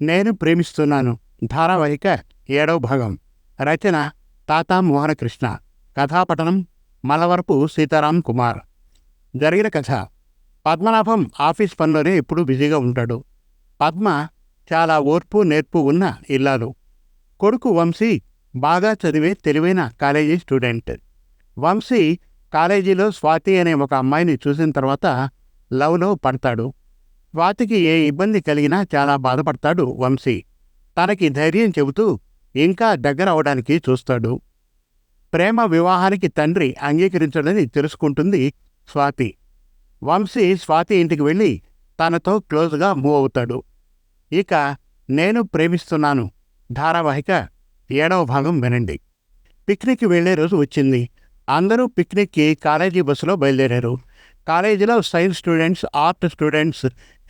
నేను ప్రేమిస్తున్నాను. ధారావాహిక ఏడవ భాగం. రచన తాతా మోహనకృష్ణ. కథాపఠనం మలవరపు సీతారాం కుమార్. జరిగిన కథ. పద్మనాభం ఆఫీస్ పనిలోనే ఎప్పుడూ బిజీగా ఉంటాడు. పద్మ చాలా ఓర్పు నేర్పు ఉన్న ఇల్లాలు. కొడుకు వంశీ బాగా చదివే తెలివైన కాలేజీ స్టూడెంట్. వంశీ కాలేజీలో స్వాతి అనే ఒక అమ్మాయిని చూసిన తర్వాత లవ్లో పడతాడు. స్వాతికి ఏ ఇబ్బంది కలిగినా చాలా బాధపడతాడు వంశీ. తనకి ధైర్యం చెబుతూ ఇంకా దగ్గర అవడానికి చూస్తాడు. ప్రేమ వివాహానికి తండ్రి అంగీకరించడని తెలుసుకుంటుంది స్వాతి. వంశీ స్వాతి ఇంటికి వెళ్ళి తనతో క్లోజ్గా మూవ్ అవుతాడు. ఇక నేను ప్రేమిస్తున్నాను. ధారావాహిక ఏడవ భాగం వినండి. పిక్నిక్ వెళ్ళే రోజు వచ్చింది. అందరూ పిక్నిక్కి కాలేజీ బస్సులో బయలుదేరారు. కాలేజీలో science students art students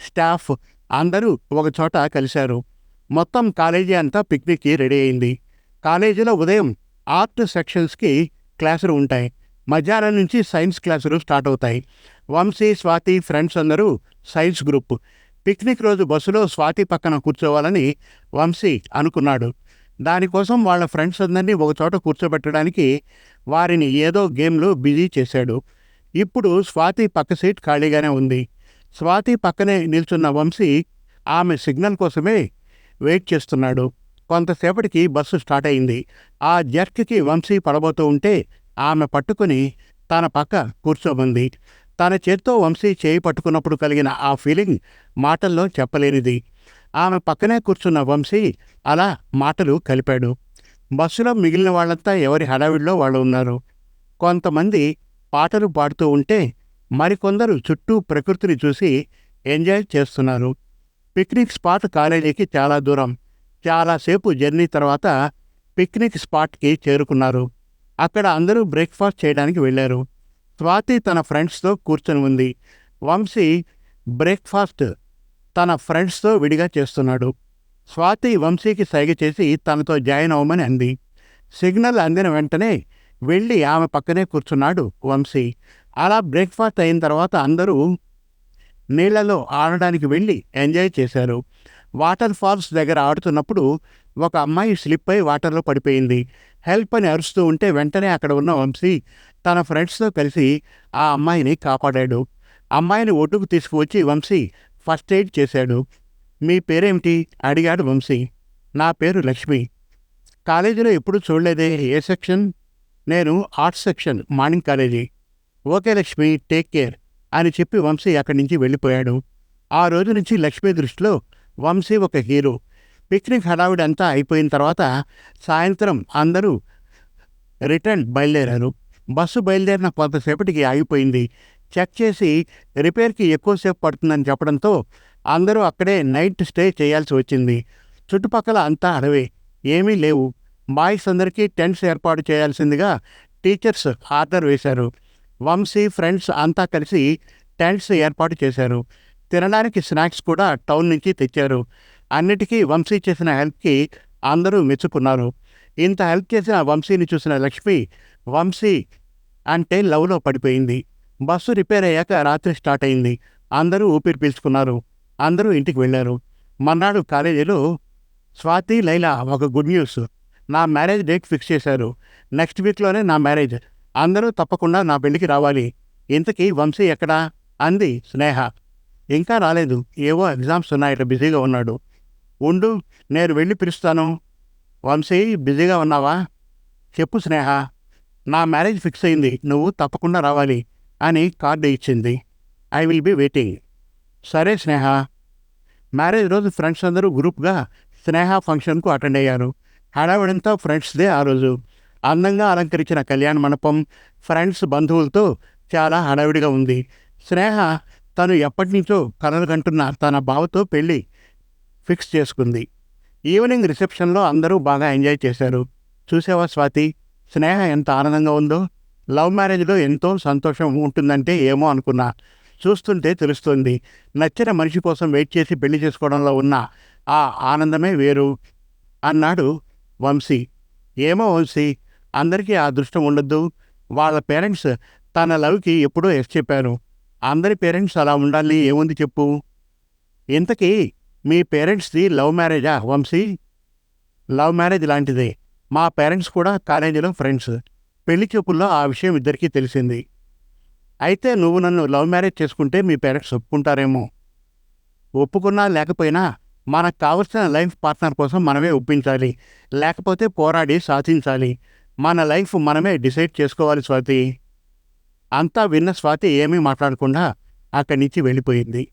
staff అందరూ ఒక చోట కలిశారు. మొత్తం కాలేజీ అంతా పిక్నిక్కి రెడీ అయింది. కాలేజీలో ఉదయం ఆర్ట్ సెక్షన్స్కి క్లాసులు ఉంటాయి. మధ్యాహ్నం నుంచి సైన్స్ క్లాసులు స్టార్ట్ అవుతాయి. వంశీ స్వాతి ఫ్రెండ్స్ అందరూ సైన్స్ గ్రూప్. పిక్నిక్ రోజు బస్సులో స్వాతి పక్కన కూర్చోవాలని వంశీ అనుకున్నాడు. దానికోసం వాళ్ళ ఫ్రెండ్స్ అందరినీ ఒక చోట కూర్చోబెట్టడానికి వారిని ఏదో గేమ్లో బిజీ చేశాడు. ఇప్పుడు స్వాతి పక్క సీట్ ఖాళీగానే ఉంది. స్వాతి పక్కనే నిల్చున్న వంశీ ఆమె సిగ్నల్ కోసమే వెయిట్ చేస్తున్నాడు. కొంతసేపటికి బస్సు స్టార్ట్ అయింది. ఆ జర్క్కి వంశీ పడబోతూ ఉంటే ఆమె పట్టుకుని తన పక్క కూర్చోమంది. తన చేత్తో వంశీ చేయి పట్టుకున్నప్పుడు కలిగిన ఆ ఫీలింగ్ మాటల్లో చెప్పలేనిది. ఆమె పక్కనే కూర్చున్న వంశీ అలా మాటలు కలిపాడు. బస్సులో మిగిలిన వాళ్ళంతా ఎవరి హడావిడిలో వాళ్ళు ఉన్నారు? కొంతమంది పాటలు పాడుతూ ఉంటే మరికొందరు చుట్టూ ప్రకృతిని చూసి ఎంజాయ్ చేస్తున్నారు. పిక్నిక్ స్పాట్ కాలేజీకి చాలా దూరం. చాలాసేపు జర్నీ తర్వాత పిక్నిక్ స్పాట్కి చేరుకున్నారు. అక్కడ అందరూ బ్రేక్ఫాస్ట్ చేయడానికి వెళ్ళారు. స్వాతి తన ఫ్రెండ్స్తో కూర్చొని ఉంది. వంశీ బ్రేక్ఫాస్ట్ తన ఫ్రెండ్స్తో విడిగా చేస్తున్నాడు. స్వాతి వంశీకి సైగ చేసి తనతో జాయిన్ అవ్వమని అంది. సిగ్నల్ అందిన వెంటనే వెళ్ళి ఆమె పక్కనే కూర్చున్నాడు వంశీ. అలా బ్రేక్ఫాస్ట్ అయిన తర్వాత అందరూ నీళ్ళలో ఆడడానికి వెళ్ళి ఎంజాయ్ చేశారు. వాటర్ ఫాల్స్ దగ్గర ఆడుతున్నప్పుడు ఒక అమ్మాయి స్లిప్ అయి వాటర్లో పడిపోయింది. హెల్ప్ అని అరుస్తూ ఉంటే వెంటనే అక్కడ ఉన్న వంశీ తన ఫ్రెండ్స్తో కలిసి ఆ అమ్మాయిని కాపాడాడు. అమ్మాయిని ఒడ్డుకు తీసుకువచ్చి వంశీ ఫస్ట్ ఎయిడ్ చేశాడు. మీ పేరేమిటి? అడిగాడు వంశీ. నా పేరు లక్ష్మి. కాలేజీలో ఎప్పుడు చూడలేదే ఏ సెక్షన్? నేను arts section morning college. Okay Lakshmi take care అని చెప్పి వంశీ అక్కడి నుంచి వెళ్ళిపోయాడు. ఆ రోజు నుంచి లక్ష్మి దృష్టిలో వంశీ ఒక హీరో. పిక్నిక్ హడావిడి అంతా అయిపోయిన తర్వాత సాయంత్రం అందరూ రిటర్న్ బయలుదేరారు. బస్సు బయలుదేరిన కొంతసేపటికి ఆగిపోయింది. చెక్ చేసి రిపేర్కి ఎక్కువసేపు పడుతుందని చెప్పడంతో అందరూ అక్కడే నైట్ స్టే చేయాల్సి వచ్చింది. చుట్టుపక్కల అంతా అడవే ఏమీ లేవు. బాయ్స్ అందరికీ టెంట్స్ ఏర్పాటు చేయాల్సిందిగా టీచర్స్ ఆర్డర్ వేశారు. వంశీ ఫ్రెండ్స్ అంతా కలిసి టెంట్స్ ఏర్పాటు చేశారు. తినడానికి స్నాక్స్ కూడా టౌన్ నుంచి తెచ్చారు. అన్నిటికీ వంశీ చేసిన హెల్ప్కి అందరూ మెచ్చుకున్నారు. ఇంత హెల్ప్ చేసిన వంశీని చూసిన లక్ష్మి వంశీ అంటే లవ్లో పడిపోయింది. బస్సు రిపేర్ అయ్యాక రాత్రి స్టార్ట్ అయింది. అందరూ ఊపిరి పీల్చుకున్నారు. అందరూ ఇంటికి వెళ్ళారు. మర్నాడు కాలేజీలో స్వాతి లైలా ఒక గుడ్ న్యూస్. నా మ్యారేజ్ డేట్ ఫిక్స్ చేశారు. నెక్స్ట్ వీక్లోనే నా మ్యారేజ్. అందరూ తప్పకుండా నా పెళ్ళికి రావాలి. ఇంతకీ వంశీ ఎక్కడా? అంది స్నేహ. ఇంకా రాలేదు. ఏవో ఎగ్జామ్స్ ఉన్నాయట బిజీగా ఉన్నాడు. ఉండు నేను వెళ్ళి పిలుస్తాను. వంశీ బిజీగా ఉన్నావా? చెప్పు స్నేహ. నా మ్యారేజ్ ఫిక్స్ అయింది. నువ్వు తప్పకుండా రావాలి అని కార్డు ఇచ్చింది. I will be waiting. సరే స్నేహ. మ్యారేజ్ రోజు ఫ్రెండ్స్ అందరూ గ్రూప్గా స్నేహ ఫంక్షన్కు అటెండ్ అయ్యారు. హడావిడంతా ఫ్రెండ్స్దే ఆ రోజు. అందంగా అలంకరించిన కళ్యాణ మండపం ఫ్రెండ్స్ బంధువులతో చాలా హడావిడిగా ఉంది. స్నేహ తను ఎప్పటి నుంచో కలలు కంటున్న తన బావతో పెళ్ళి ఫిక్స్ చేసుకుంది. ఈవినింగ్ రిసెప్షన్లో అందరూ బాగా ఎంజాయ్ చేశారు. చూసావా స్వాతి? స్నేహ ఎంత ఆనందంగా ఉందో లవ్ మ్యారేజ్లో ఎంతో సంతోషం ఉంటుందంటే ఏమో అనుకున్నా. చూస్తుంటే తెలుస్తుంది నచ్చిన మనిషి కోసం వెయిట్ చేసి పెళ్ళి చేసుకోవడంలో ఉన్న ఆ ఆనందమే వేరు అన్నాడు వంశీ. ఏమో వంశీ అందరికీ ఆ దృష్టం ఉండొద్దు. వాళ్ళ పేరెంట్స్ తన లవ్కి ఎప్పుడో ఎస్ చెప్పారు. అందరి పేరెంట్స్ అలా ఉండాలి ఏముంది చెప్పు. ఇంతకీ మీ పేరెంట్స్ది లవ్ మ్యారేజా వంశీ? లవ్ మ్యారేజ్ లాంటిదే. మా పేరెంట్స్ కూడా కాలేజీలో ఫ్రెండ్స్. పెళ్ళి చూపుల్లో ఆ విషయం ఇద్దరికీ తెలిసింది. అయితే నువ్వు నన్ను లవ్ మ్యారేజ్ చేసుకుంటే మీ పేరెంట్స్ ఒప్పుకుంటారేమో. ఒప్పుకున్నా లేకపోయినా మనకు కావలసిన లైఫ్ పార్ట్నర్ కోసం మనమే ఒప్పించాలి. లేకపోతే పోరాడి సాధించాలి. మన లైఫ్ మనమే డిసైడ్ చేసుకోవాలి స్వాతి. అంతా విన్న స్వాతి ఏమీ మాట్లాడకుండా అక్కడి నుంచి వెళ్ళిపోయింది.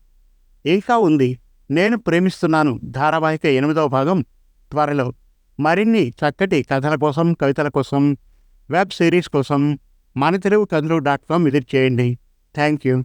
ఇంకా ఉంది. నేను ప్రేమిస్తున్నాను. ధారావాహిక ఎనిమిదవ భాగం త్వరలో. మరిన్ని చక్కటి కథల కోసం కవితల కోసం వెబ్ సిరీస్ కోసం మన తెలుగు కథలు డాట్ కామ్ విజిట్ చేయండి. Thank you